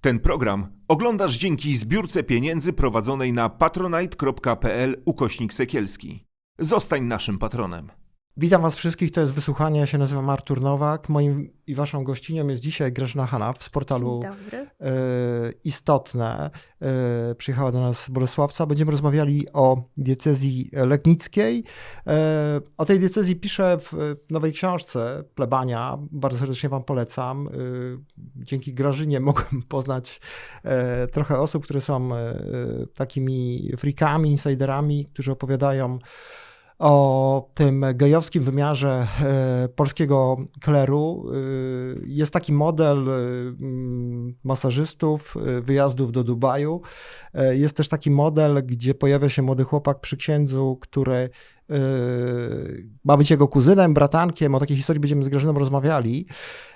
Ten program oglądasz dzięki zbiórce pieniędzy prowadzonej na patronite.pl ukośnik sekielski. Zostań naszym patronem. Witam Was wszystkich, to jest wysłuchanie. Ja się nazywam Artur Nowak. Moim i Waszą gościnią jest dzisiaj Grażyna Hanaw z portalu e, Istotne. E, przyjechała do nas z Bolesławca. Będziemy rozmawiali o diecezji legnickiej. E, o tej diecezji piszę w nowej książce Plebania. Bardzo serdecznie Wam polecam. Dzięki Grażynie mogłem poznać trochę osób, które są takimi freakami, insiderami, którzy opowiadają o tym gejowskim wymiarze e, polskiego kleru. E, Jest taki model e, masażystów, wyjazdów do Dubaju. Jest też taki model, gdzie pojawia się młody chłopak przy księdzu, który ma być jego kuzynem, bratankiem. O takiej historii będziemy z Grażyną rozmawiali.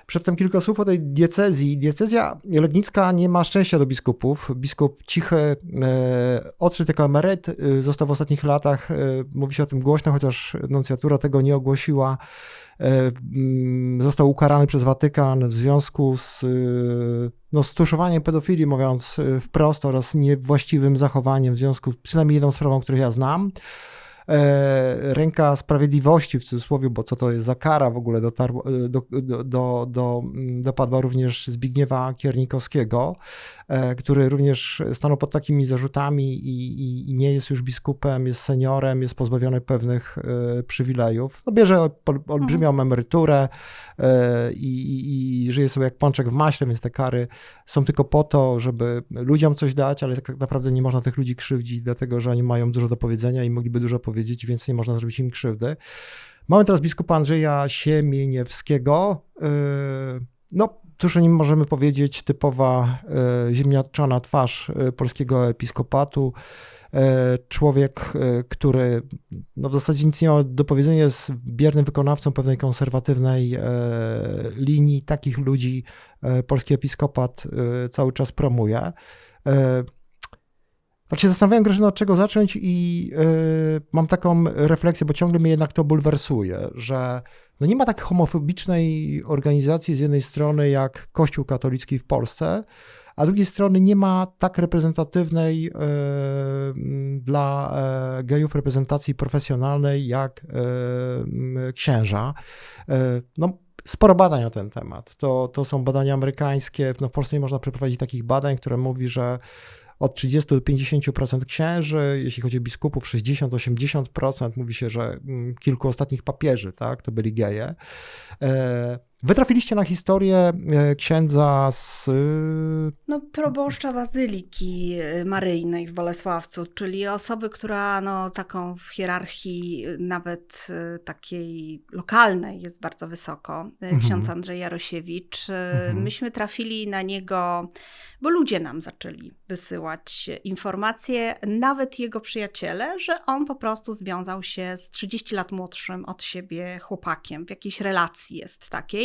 Przedtem kilka słów o tej diecezji. Diecezja legnicka nie ma szczęścia do biskupów. Biskup Cichy e, odszedł jako emeryt, e, został w ostatnich latach, mówi się o tym głośno, chociaż nuncjatura tego nie ogłosiła. Został ukarany przez Watykan w związku z, no, z tuszowaniem pedofilii, mówiąc wprost, oraz niewłaściwym zachowaniem w związku z przynajmniej jedną sprawą, której ja znam. E, Ręka sprawiedliwości w cudzysłowie, bo co to jest za kara w ogóle dotarła, e, do, do, do, mm, dopadła również Zbigniewa Kiernikowskiego, który również stanął pod takimi zarzutami i, i, i nie jest już biskupem, jest seniorem, jest pozbawiony pewnych e, przywilejów. No, bierze ol- olbrzymią emeryturę e, i, i, żyje sobie jak pączek w maśle, więc te kary są tylko po to, żeby ludziom coś dać, ale tak naprawdę nie można tych ludzi krzywdzić, dlatego że oni mają dużo do powiedzenia i mogliby dużo powiedzieć, więc nie można zrobić im krzywdy. Mamy teraz biskupa Andrzeja Siemieniewskiego. No, cóż o nim możemy powiedzieć? Typowa yy, ziemniaczana twarz yy, polskiego episkopatu. Yy, Człowiek, który no w zasadzie nic nie ma do powiedzenia, jest biernym wykonawcą pewnej konserwatywnej linii. Takich ludzi polski episkopat cały czas promuje. Tak się zastanawiałem, Grażyna, od czego zacząć i yy, mam taką refleksję, bo ciągle mnie jednak to bulwersuje, że no nie ma tak homofobicznej organizacji z jednej strony jak Kościół katolicki w Polsce, a z drugiej strony nie ma tak reprezentatywnej yy, dla yy, gejów reprezentacji profesjonalnej jak yy, księża. Yy, no, sporo badań na ten temat. To, to są badania amerykańskie. No, w Polsce nie można przeprowadzić takich badań, które mówi, że od 30 do 50% księży, jeśli chodzi o biskupów 60-80%, mówi się, że mm, kilku ostatnich papieży, tak, to byli geje. E, Wy trafiliście na historię e, księdza z... No, proboszcza Bazyliki y, Maryjnej w Bolesławcu, czyli osoby, która no, taką w hierarchii y, nawet takiej lokalnej jest bardzo wysoko. Mhm. Ksiądz Andrzej Jarosiewicz. Mhm. Myśmy trafili na niego, bo ludzie nam zaczęli wysyłać informacje, nawet jego przyjaciele, że on po prostu związał się z 30 lat młodszym od siebie chłopakiem. W jakiejś relacji jest takiej,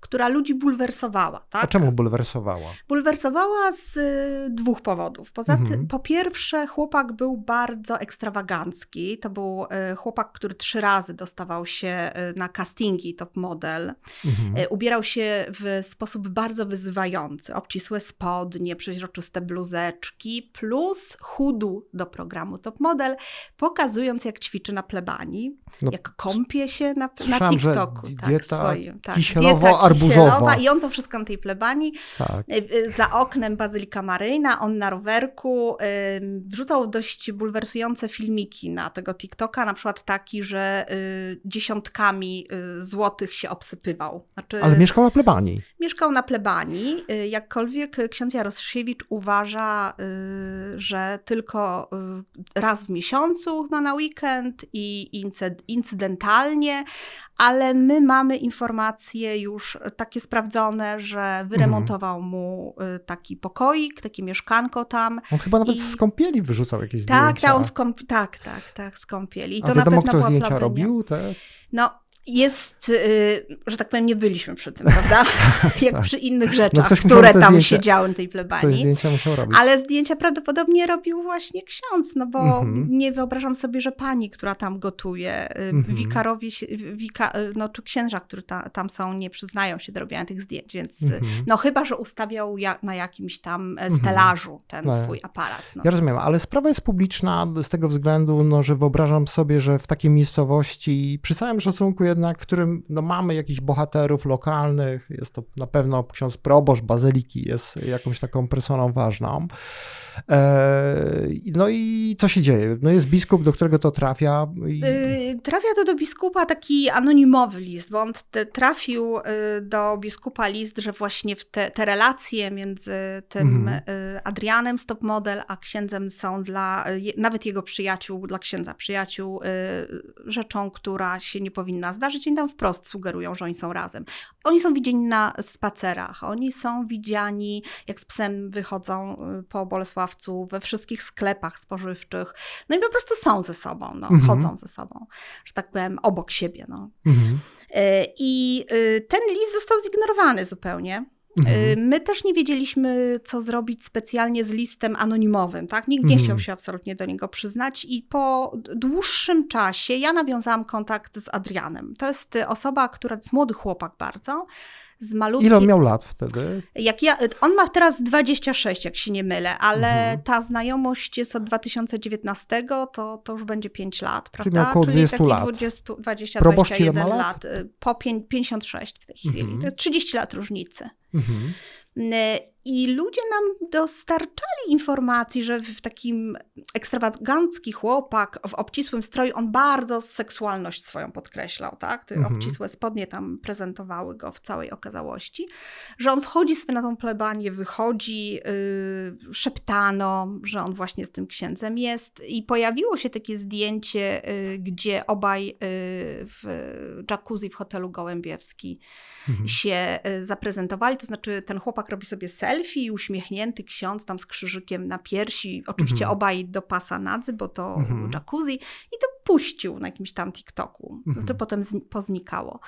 która ludzi bulwersowała. Tak? A czemu bulwersowała? Bulwersowała z y, dwóch powodów. Poza Mhm. tym, po pierwsze, chłopak był bardzo ekstrawagancki. To był y, chłopak, który trzy razy dostawał się y, na castingi top model. Mhm. Ubierał się w sposób bardzo wyzywający. Obcisłe spodnie, przeźroczyste bluzeczki, plus chudł do programu top model, pokazując jak ćwiczy na plebanii, No, jak kąpie się na, na słyszałam, że TikToku. dieta swoim, tak, kisielowo-arbuzowa. Kisielowa I on to wszystko na tej plebanii. tak. Y, Za oknem Bazylika Maryjna, on na rowerku wrzucał dość bulwersujące filmiki na tego TikToka, na przykład taki, że y, dziesiątkami y, złotych się obsypywał. Znaczy, Ale mieszkał na plebanii. mieszkał na plebanii, y, jakkolwiek y, ksiądz Jarosziewicz uważa, y, że tylko y, raz w miesiącu chyba na weekend i incy- incydentalnie, ale my mamy informacje już takie sprawdzone, że wyremontował mu y, taki pokoik, takie mieszkanko tam. On chyba nawet I- z kąpieli wyrzucał jakieś Tak, zdjęcia. tak, on w kąp- tak, tak, tak, z kąpieli. I A to wiadomo, na pewno kto zdjęcia robił? Te... No, jest, y, że tak powiem, nie byliśmy przy tym, prawda? Jak tak. przy innych rzeczach, musiał które tam zdjęcia- się działy na tej plebanii. zdjęcia musiał robić. Ale zdjęcia prawdopodobnie robił właśnie ksiądz, no bo Mhm. nie wyobrażam sobie, że pani, która tam gotuje, y, Mhm. wikarowie, wika, y, no, czy księża, którzy ta, tam są, nie przyznają się do robienia tych zdjęć, więc y, Mhm. no chyba, że ustawiał ja, na jakimś tam e, Mhm. stelażu ten No. swój aparat. No. Ja rozumiem, ale sprawa jest publiczna z tego względu, no, że wyobrażam sobie, że w takiej miejscowości, przy całym szacunku jednak, w którym no, mamy jakichś bohaterów lokalnych, jest to na pewno ksiądz proboszcz bazyliki, jest jakąś taką personą ważną. E, no i co się dzieje? No jest biskup, do którego to trafia. Y, Trafia to do biskupa taki anonimowy list, bo on trafił y, do biskupa list, że właśnie w te, te relacje między tym Mhm. y, Adrianem Stop Model a księdzem są dla nawet jego przyjaciół, dla księdza przyjaciół, rzeczą, która się nie powinna zdarzyć. Oni tam wprost sugerują, że oni są razem. Oni są widziani na spacerach, oni są widziani, jak z psem wychodzą po We wszystkich sklepach spożywczych. No i po prostu są ze sobą, no, Mhm. chodzą ze sobą, że tak powiem, obok siebie. No. Mhm. Y, I y, ten list został zignorowany zupełnie. Mhm. Y, My też nie wiedzieliśmy, co zrobić specjalnie z listem anonimowym, tak? Nikt nie Mhm. chciał się absolutnie do niego przyznać i po dłuższym czasie ja nawiązałam kontakt z Adrianem. To jest osoba, która jest młody chłopak bardzo, z malutkim... Ile on miał lat wtedy? Jak ja, on ma teraz 26, jak się nie mylę, ale Mhm. ta znajomość jest od 2019, to, to już będzie 5 lat, prawda? miał około 20 taki lat. 20, 20 Proboszcz ile 21 ma lat? lat. Po pię- 56 w tej chwili. Mhm. To jest 30 lat różnicy. Mhm. I ludzie nam dostarczali informacji, że w takim ekstrawagancki chłopak w obcisłym stroju, on bardzo seksualność swoją podkreślał, tak? Te Mhm. obcisłe spodnie tam prezentowały go w całej okazałości, że on wchodzi sobie na tą plebanię, wychodzi, yy, szeptano, że on właśnie z tym księdzem jest i pojawiło się takie zdjęcie, yy, gdzie obaj yy, w jacuzzi w hotelu Gołębiewski Mhm. się y, zaprezentowali, to znaczy ten chłopak robi sobie selfie i uśmiechnięty ksiądz tam z krzyżykiem na piersi, oczywiście Mhm. obaj do pasa nadzy, bo to Mhm. jacuzzi i to puścił na jakimś tam TikToku, Mhm. to potem zni- poznikało.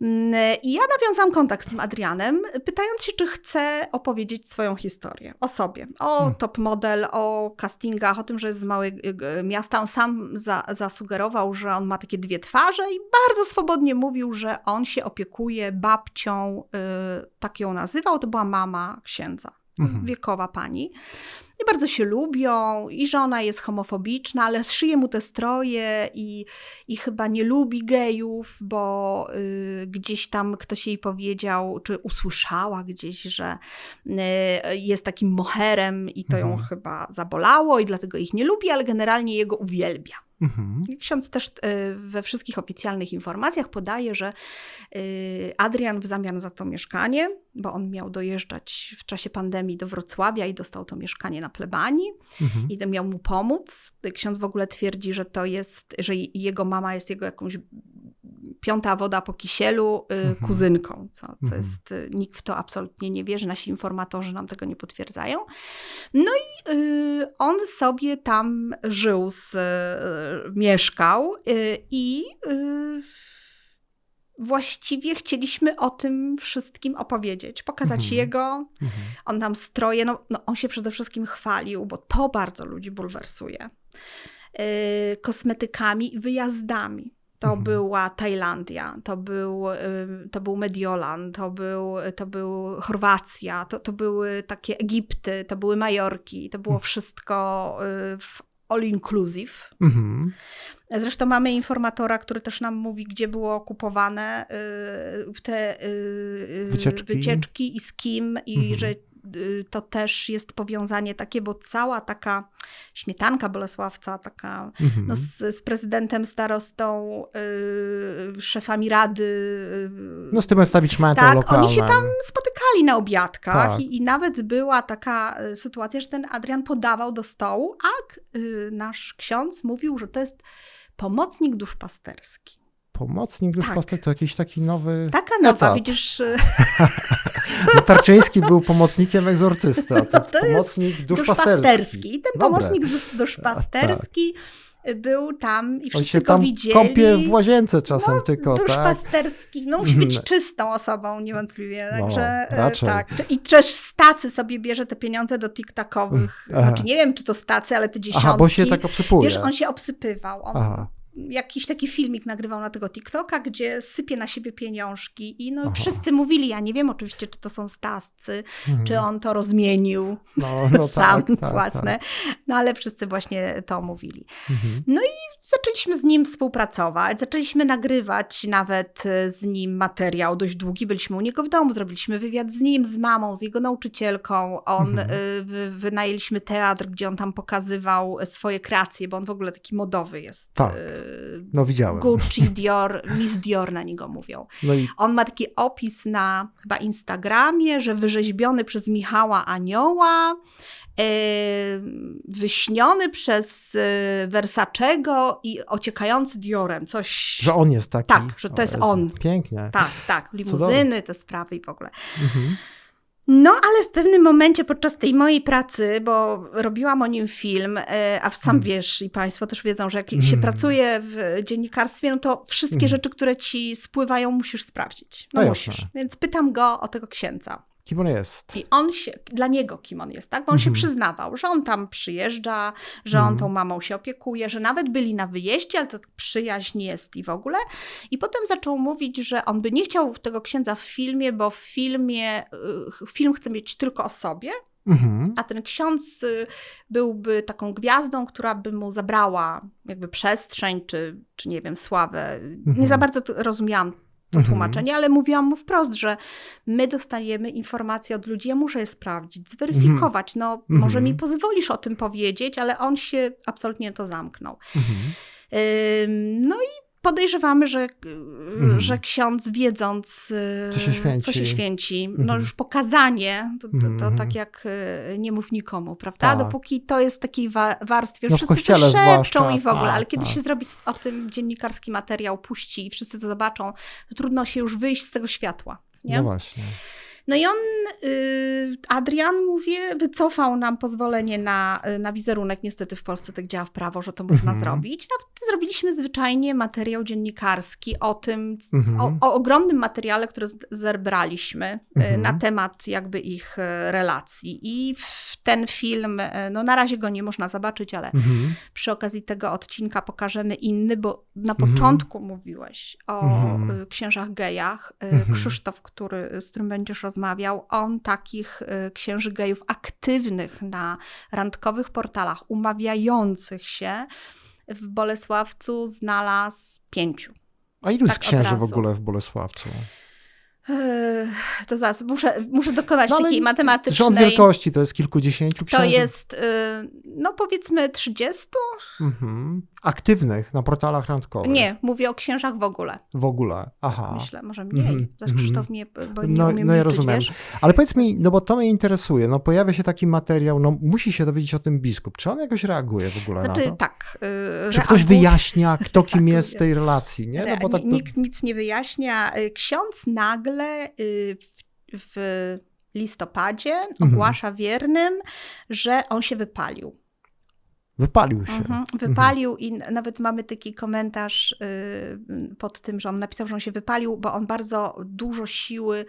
Mm, I ja nawiązałam kontakt z tym Adrianem, pytając się, czy chce opowiedzieć swoją historię o sobie, o Hmm. top model, o castingach, o tym, że jest z małego y, miasta. On sam za, zasugerował, że on ma takie dwie twarze i bardzo swobodnie mówił, że on się opiekuje babcią, y, tak ją nazywał, to była mama księdza, Mhm. wiekowa pani. I bardzo się lubią, i żona jest homofobiczna, ale szyje mu te stroje i, i chyba nie lubi gejów, bo y, gdzieś tam ktoś jej powiedział, czy usłyszała gdzieś, że y, jest takim moherem i to ją Mhm. chyba zabolało i dlatego ich nie lubi, ale generalnie jego uwielbia. Mhm. Ksiądz też y, we wszystkich oficjalnych informacjach podaje, że y, Adrian w zamian za to mieszkanie, bo on miał dojeżdżać w czasie pandemii do Wrocławia i dostał to mieszkanie na plebanii Mhm. i to miał mu pomóc. Ksiądz w ogóle twierdzi, że to jest, że jego mama jest jego jakąś piąta woda po kisielu y, Mhm. kuzynką, co, co Mhm. jest, y, nikt w to absolutnie nie wierzy, nasi informatorzy nam tego nie potwierdzają. No i y, on sobie tam żył, z, y, mieszkał y, i właściwie chcieliśmy o tym wszystkim opowiedzieć, pokazać Mhm. jego, Mhm. on nam stroje, no, no on się przede wszystkim chwalił, bo to bardzo ludzi bulwersuje. Yy, kosmetykami i wyjazdami. To Mhm. była Tajlandia, to był, to był Mediolan, to był, to był Chorwacja, to, to były takie Egipty, to były Majorki, to było Mhm. wszystko yy, w all inclusive. Mhm. Zresztą mamy informatora, który też nam mówi, gdzie było kupowane y, te y, Wycieczki. wycieczki i z kim, i Mhm. że y, to też jest powiązanie takie, bo cała taka śmietanka Bolesławca, taka Mhm. no, z, z prezydentem, starostą, y, szefami rady. y, No z tym establishmentem tak, lokalnym. oni się tam spotykali na obiadkach Tak. i, i nawet była taka y, sytuacja, że ten Adrian podawał do stołu, a y, nasz ksiądz mówił, że to jest pomocnik duszpasterski. Pomocnik duszpasterski, to jakiś taki nowy... Taka nowa, widzisz, No, Tarczyński był pomocnikiem egzorcysty, a to, To jest pomocnik duszpasterski. duszpasterski. I ten Dobre. pomocnik dusz, duszpasterski był tam i On wszyscy się go tam widzieli. kąpie w łazience czasem no, tylko, tak? duszpasterski. No musi być Mhm. czystą osobą niewątpliwie. No, Także raczej. tak. I też z tacy sobie bierze te pieniądze do tiktokowych. Aha. Znaczy nie wiem, czy to z tacy, ale te dziesiątki. Aha, bo się tak obsypuje. Wiesz, on się obsypywał. On Aha. Jakiś taki filmik nagrywał na tego TikToka, gdzie sypie na siebie pieniążki i no Aha. wszyscy mówili, ja nie wiem oczywiście, czy to są stascy, Mhm. czy on to rozmienił no, no sam tak, tak, własne, Tak. no ale wszyscy właśnie to mówili. Mhm. Zaczęliśmy z nim współpracować, zaczęliśmy nagrywać nawet e, z nim materiał dość długi. Byliśmy u niego w domu, zrobiliśmy wywiad z nim, z mamą, z jego nauczycielką. On Mhm. y, wy, wynajęliśmy teatr, gdzie on tam pokazywał swoje kreacje, bo on w ogóle taki modowy jest. Tak. y, No widziałem. Gucci, Dior, Miss Dior na niego mówią. No i On ma taki opis na chyba Instagramie, że wyrzeźbiony przez Michała Anioła, e, wyśniony przez e, Versacego i ociekający Diorem. Coś. że on jest taki. Tak, że to jest on. Pięknie. Tak, tak, limuzyny, te sprawy i w ogóle. Mhm. No, ale w pewnym momencie podczas tej mojej pracy, bo robiłam o nim film, e, a sam Mhm. wiesz i Państwo też wiedzą, że jak się Mhm. pracuje w dziennikarstwie, no to wszystkie Mhm. rzeczy, które ci spływają, musisz sprawdzić. No, No musisz. jasne. Więc pytam go o tego księdza. Kim on jest? I on się, dla niego kim on jest, tak? Bo on się Mhm. przyznawał, że on tam przyjeżdża, że Mhm. on tą mamą się opiekuje, że nawet byli na wyjeździe, ale to tak przyjaźń jest i w ogóle. I potem zaczął mówić, że on by nie chciał tego księdza w filmie, bo w filmie, y, film chce mieć tylko o sobie, Mhm. a ten ksiądz y, byłby taką gwiazdą, która by mu zabrała jakby przestrzeń, czy, czy nie wiem, sławę. Mhm. Nie za bardzo rozumiałam to Mhm. tłumaczenie, ale mówiłam mu wprost, że my dostajemy informacje od ludzi, ja muszę je sprawdzić, zweryfikować. No, Mhm. może mi pozwolisz o tym powiedzieć, ale on się absolutnie to zamknął. Mhm. No i podejrzewamy, że, Mhm. że ksiądz wiedząc, y, Co się święci. co się święci no Mhm. już pokazanie, to, to, to Mhm. tak jak y, nie mów nikomu, prawda? Tak. Dopóki to jest w takiej wa- warstwie, No wszyscy to szepczą i w ogóle, tak, ale kiedy tak. się zrobi o tym dziennikarski materiał, puści i wszyscy to zobaczą, to trudno się już wyjść z tego światła, nie? No właśnie. No i on, y, Adrian, mówię, wycofał nam pozwolenie na, y, na wizerunek. Niestety w Polsce tak działa w prawo, że to można Mhm. zrobić. No, zrobiliśmy zwyczajnie materiał dziennikarski o tym, Mhm. o, o ogromnym materiale, który zebraliśmy y, Mhm. na temat jakby ich relacji. I w ten film, no na razie go nie można zobaczyć, ale Mhm. przy okazji tego odcinka pokażemy inny, bo na Mhm. początku mówiłeś o Mhm. księżach gejach. Krzysztof, który, z którym będziesz rozmawiał, on takich y, księży gejów aktywnych na randkowych portalach, umawiających się w Bolesławcu znalazł pięciu. A ilu jest Tak księży w ogóle w Bolesławcu? To zaraz, muszę, muszę dokonać No, takiej matematycznej... Rząd wielkości to jest kilkudziesięciu To księży? jest, y, no powiedzmy 30? Mhm. Aktywnych na portalach randkowych? Nie, mówię o księżach w ogóle. W ogóle, aha. Myślę, może mniej. Mhm, Zaś mhm. Krzysztof mnie, bo nie No, umiem no ja liczyć, rozumiem. wiesz? Ale powiedz mi, no bo to mnie interesuje, no pojawia się taki materiał, no musi się dowiedzieć o tym biskup. Czy on jakoś reaguje w ogóle na Znaczy to? tak. Yy, Czy ktoś wyjaśnia, kto kim jest w tej relacji, nie? No bo tak, Ni- Nikt nic nie wyjaśnia. Y, Ksiądz nagle y, w, w listopadzie Mhm. ogłasza wiernym, że on się wypalił. wypalił się. Mhm, wypalił i n- nawet mamy taki komentarz y, pod tym, że on napisał, że on się wypalił, bo on bardzo dużo siły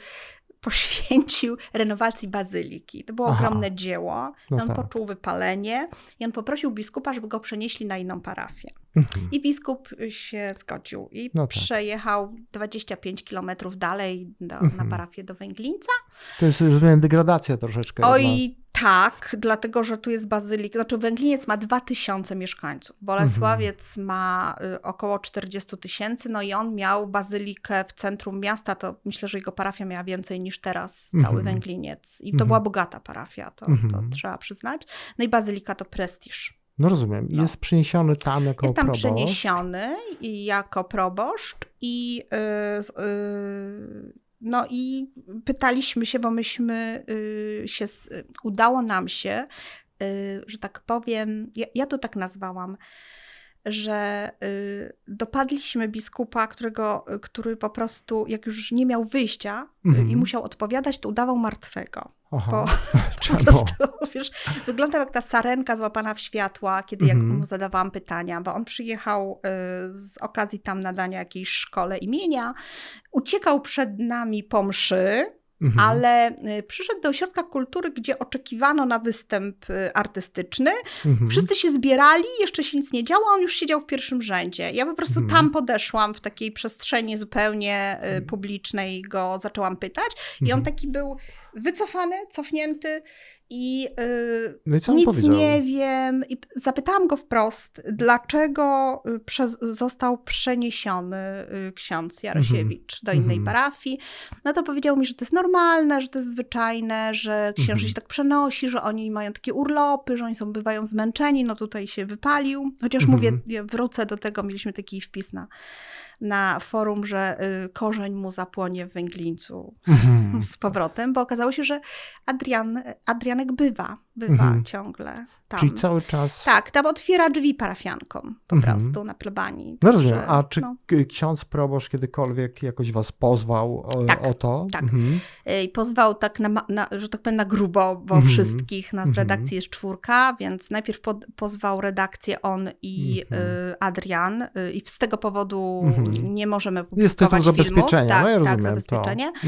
poświęcił renowacji bazyliki. To było Aha. ogromne dzieło. No on tak. poczuł wypalenie i on poprosił biskupa, żeby go przenieśli na inną parafię. Mhm. I biskup się zgodził i No tak. przejechał 25 kilometrów dalej do, na Mhm. parafię do Węglińca. To jest, rozumiem, degradacja troszeczkę. Oj, tak, dlatego że tu jest bazylika. Znaczy, Węgliniec ma 2000 mieszkańców. Bolesławiec Mhm. ma y, około 40 tysięcy, no i on miał bazylikę w centrum miasta. To myślę, że jego parafia miała więcej niż teraz cały Mhm. Węgliniec. I to Mhm. była bogata parafia, to, to Mhm. trzeba przyznać. No i bazylika to prestiż. No rozumiem. No. Jest przeniesiony tam jako Jest tam proboszcz. przeniesiony i jako proboszcz i y, z- y, no i pytaliśmy się, bo myśmy y, się, s- udało nam się, y, że tak powiem, ja, ja to tak nazwałam, że y, dopadliśmy biskupa, którego, który po prostu, jak już nie miał wyjścia Mhm. i musiał odpowiadać, to udawał martwego. Aha. Bo po prostu, wiesz, wyglądał jak ta sarenka złapana w światła, kiedy jak Mhm. mu zadawałam pytania, bo on przyjechał y, z okazji tam nadania jakiejś szkole imienia, uciekał przed nami po mszy, Mhm. ale y, przyszedł do ośrodka kultury, gdzie oczekiwano na występ y, artystyczny. Mhm. Wszyscy się zbierali, jeszcze się nic nie działo, a on już siedział w pierwszym rzędzie. Ja po prostu Mhm. tam podeszłam w takiej przestrzeni zupełnie y, publicznej, go zaczęłam pytać i on Mhm. taki był wycofany, cofnięty i y, No i nic nie wiem. I zapytałam go wprost, dlaczego y, przez, został przeniesiony y, ksiądz Jarosiewicz do innej Mhm. parafii. No to powiedział mi, że to jest normalne, że to jest zwyczajne, że księży Mhm. się tak przenosi, że oni mają takie urlopy, że oni są, bywają zmęczeni. No tutaj się wypalił. Chociaż Mhm. mówię, ja wrócę do tego, mieliśmy taki wpis na, na forum, że y, korzeń mu zapłonie w węglińcu Mhm. z powrotem, bo okazało się, że Adrian, Adrianek bywa, bywa Mhm. ciągle tam. Czyli cały czas... Tak, tam otwiera drzwi parafiankom po Mhm. prostu na plebanii. No rozumiem. A czy no. ksiądz proboszcz kiedykolwiek jakoś was pozwał o, Tak, o to? tak. Mhm. I pozwał tak, na, na, że tak powiem, na grubo, bo Mhm. wszystkich na Mhm. redakcji jest czwórka, więc najpierw pod, pozwał redakcję on i Mhm. y, Adrian y, i z tego powodu Mhm. nie możemy Jest tytuł publikować zabezpieczenia. Tak, no ja rozumiem tak, zabezpieczenie. to.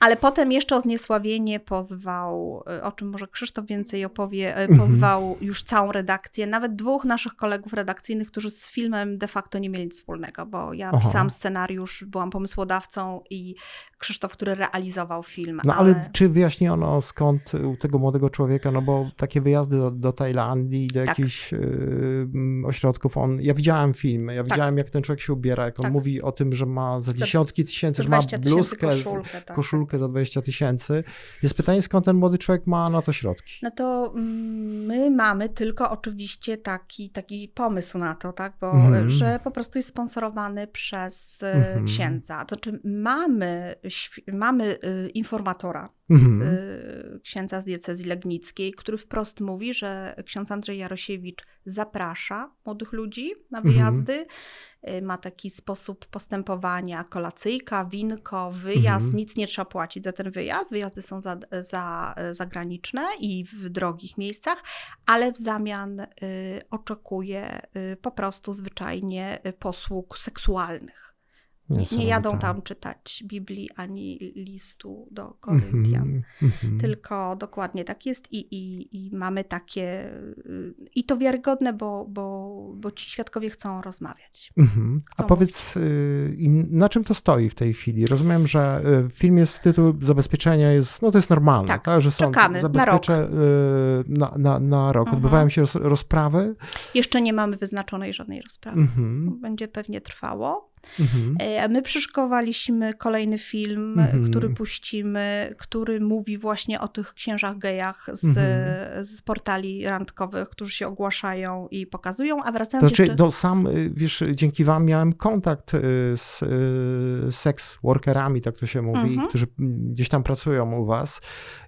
Ale potem jeszcze o zniesławienie pozwał, y, o czym może Krzysztof więcej opowie, y, Mhm. pozwał już całą redakcję, nawet dwóch naszych kolegów redakcyjnych, którzy z filmem de facto nie mieli nic wspólnego, bo ja Aha. pisałam scenariusz, byłam pomysłodawcą i Krzysztof, który realizował film. No ale czy wyjaśniono skąd u tego młodego człowieka, no bo takie wyjazdy do, do Tajlandii, do Tak. jakichś y, mm, ośrodków, on, ja widziałem filmy, ja widziałem jak ten człowiek się ubiera, jak on Tak. mówi o tym, że ma za dziesiątki tysięcy, że ma 20 tysięcy bluzkę, koszulkę, tak, koszulkę za 20 tysięcy. Jest pytanie, skąd ten młody człowiek ma na to środki? No to mm, my mamy tylko oczywiście taki, taki pomysł na to, tak? Bo Mhm. że po prostu jest sponsorowany przez e, Mhm. księdza. To znaczy mamy, mamy y, informatora, Mhm. y, księdza z diecezji legnickiej, który wprost mówi, że ksiądz Andrzej Jarosiewicz zaprasza młodych ludzi na Mhm. wyjazdy. Y, Ma taki sposób postępowania, kolacyjka, winko, wyjazd, Mhm. nic nie trzeba płacić za ten wyjazd. Wyjazdy są za, za, zagraniczne i w drogich miejscach, ale w zamian y, oczekuje y, po prostu zwyczajnie posług seksualnych. Nie, nie jadą tam czytać Biblii ani listu do Koryntian. Mhm. Mhm. Tylko dokładnie tak jest i, i, i mamy takie. y, I to wiarygodne, bo, bo, bo ci świadkowie chcą rozmawiać. Mhm. A Chcą powiedz, y, i na czym to stoi w tej chwili? Rozumiem, że y, film jest, tytuł zabezpieczenia jest, no to jest normalne, tak? Tak, że są czekamy na zabezpiecze y, na, na, na rok. Mhm. Odbywają się roz, rozprawy. Jeszcze nie mamy wyznaczonej żadnej rozprawy. Mhm. Będzie pewnie trwało. Mhm. E, My przyszykowaliśmy kolejny film, Mhm. który puścimy, który mówi właśnie o tych księżach gejach z, Mhm. z portali randkowych, którzy się ogłaszają i pokazują. A wracając To znaczy, jeszcze... no sam, y, wiesz, dzięki wam miałem kontakt y, z y, seks workerami, tak to się mówi, Mhm. którzy gdzieś tam pracują u was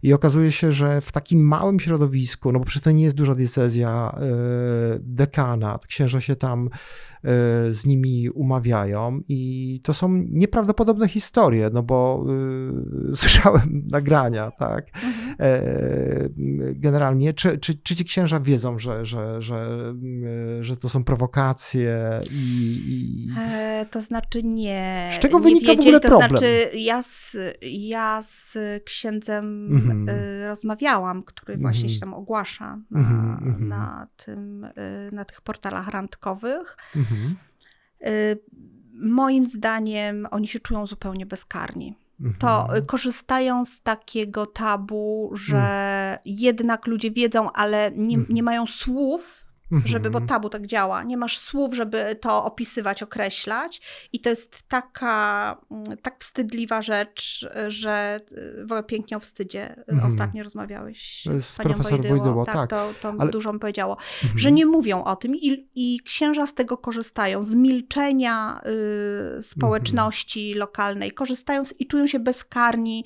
i okazuje się, że w takim małym środowisku, no bo przecież to nie jest duża diecezja, dekanat, księża się tam z nimi umawiają i to są nieprawdopodobne historie, no bo y, słyszałem nagrania, tak, Mhm. E, generalnie, czy, czy, czy ci księża wiedzą, że, że, że, e, że to są prowokacje i... i... E, to znaczy nie. Z czego nie wynika w wiedzieli, ogóle to problem? znaczy ja z, ja z księdzem Mhm. rozmawiałam, który właśnie Mhm. się tam ogłasza na, Mhm, mhm. na, tym, na tych portalach randkowych. Mhm, Y, moim zdaniem oni się czują zupełnie bezkarni. mhm. To y, korzystają z takiego tabu, że jednak ludzie wiedzą, ale nie, Mhm. nie mają słów, Mhm. Żeby, bo tabu tak działa, nie masz słów, żeby to opisywać, określać i to jest taka, mm, tak wstydliwa rzecz, że y, w ogóle pięknie o wstydzie y, Mhm. ostatnio rozmawiałeś Z z panią profesor Wojdyło. Wojdyło, tak, tak. to, to Ale- dużo mi powiedziało, Mhm. że nie mówią o tym i, i księża z tego korzystają, z milczenia y, społeczności Mhm. lokalnej, korzystają z, i czują się bezkarni.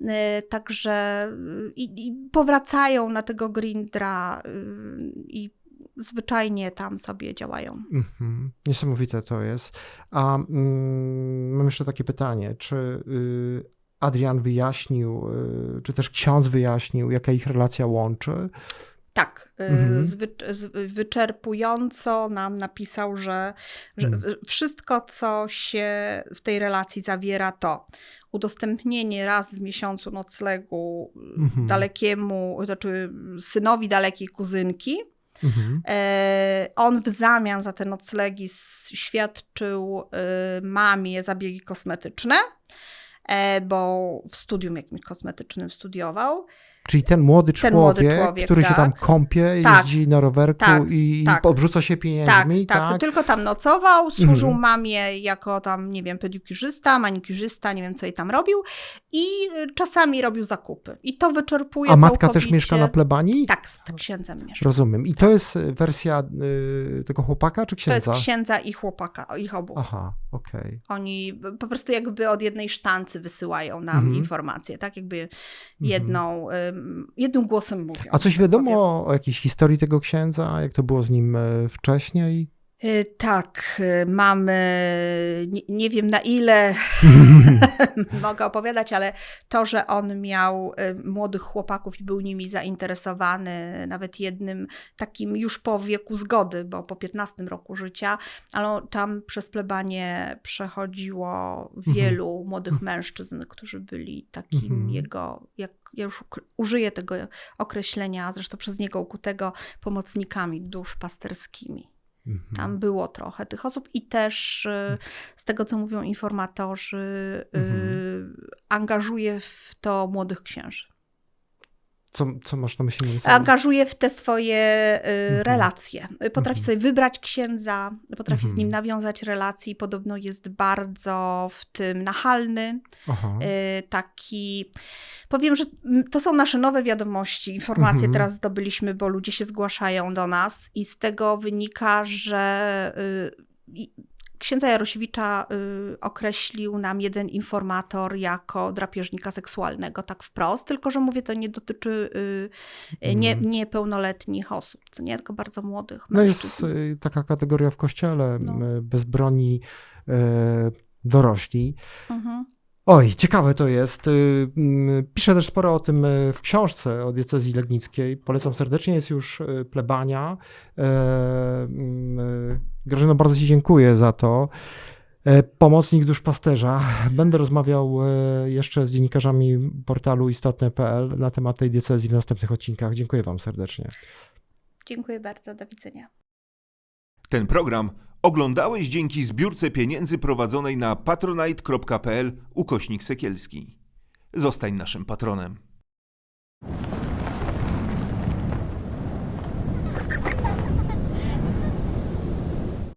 y, Także i, i powracają na tego Grindra i zwyczajnie tam sobie działają. Mhm. Niesamowite to jest. A mm, mam jeszcze takie pytanie, czy y, Adrian wyjaśnił, y, czy też ksiądz wyjaśnił, jaka ich relacja łączy? Tak, y, Mhm. wyczerpująco nam napisał, że, że w- wszystko, co się w tej relacji zawiera, to udostępnienie raz w miesiącu noclegu Mhm. dalekiemu, znaczy synowi dalekiej kuzynki. Mhm. E, On w zamian za te noclegi świadczył y, mamie zabiegi kosmetyczne, e, bo w studium jakimś kosmetycznym studiował. Czyli ten młody Ten człowiek, młody człowiek, który się tam tak. kąpie, Tak, jeździ na rowerku tak, i, tak. obrzuca się Tak, pieniędzmi, tak, tak? tylko tam nocował, służył Mhm. mamie jako tam, nie wiem, pedikurzysta, manikurzysta, nie wiem, co jej tam robił i y, czasami robił zakupy. I to wyczerpuje A matka też mieszka na plebanii? Tak, z księdzem mieszka. Rozumiem. I to jest y, wersja y, tego chłopaka czy To księdza? jest księdza i chłopaka, ich obu. Aha, okej. Oni po prostu jakby od jednej sztancy wysyłają nam Mhm. informacje, tak jakby jedną, ym, jednym głosem mówią. A coś powiem. wiadomo o jakiejś historii tego księdza? Jak to było z nim e, wcześniej? Y, Tak, y, mamy, nie, nie wiem na ile mogę opowiadać, ale to, że on miał y, młodych chłopaków i był nimi zainteresowany, nawet jednym takim już po wieku zgody, bo po 15 roku życia, ale tam przez plebanie przechodziło wielu młodych mężczyzn, którzy byli takim Mhm. jego, jak ja już użyję tego określenia, zresztą przez niego ukutego, pomocnikami duszpasterskimi. Mhm. Tam było trochę tych osób i też y, z tego, co mówią informatorzy, y, Mhm. angażuje w to młodych księży. Co, co masz na myśli? Angażuje w te swoje y, Mhm. relacje. Potrafi Mhm. sobie wybrać księdza, potrafi z Mhm. nim nawiązać relacje podobno jest bardzo w tym nachalny, y, taki. Powiem, że to są nasze nowe wiadomości, informacje Mhm. teraz zdobyliśmy, bo ludzie się zgłaszają do nas i z tego wynika, że y, księdza Jarosiewicza y, określił nam jeden informator jako drapieżnika seksualnego, tak wprost, tylko że mówię, to nie dotyczy y, nie, Mhm. niepełnoletnich osób, nie, tylko bardzo młodych No jest mężczyzn. y, taka kategoria w kościele, No. m, bezbronni e, dorośli. Mhm. Oj, ciekawe to jest. Y, mm, Piszę też sporo o tym y, w książce o diecezji legnickiej. Polecam serdecznie, jest już y, plebania. E, mm, Grażyno, bardzo Ci dziękuję za to. E, Pomocnik duszpasterza. Będę rozmawiał e, jeszcze z dziennikarzami portalu istotne.pl na temat tej diecezji w następnych odcinkach. Dziękuję Wam serdecznie. Dziękuję bardzo, do widzenia. Ten program Oglądałeś dzięki zbiórce pieniędzy prowadzonej na patronite.pl ukośnik Sekielski. Zostań naszym patronem.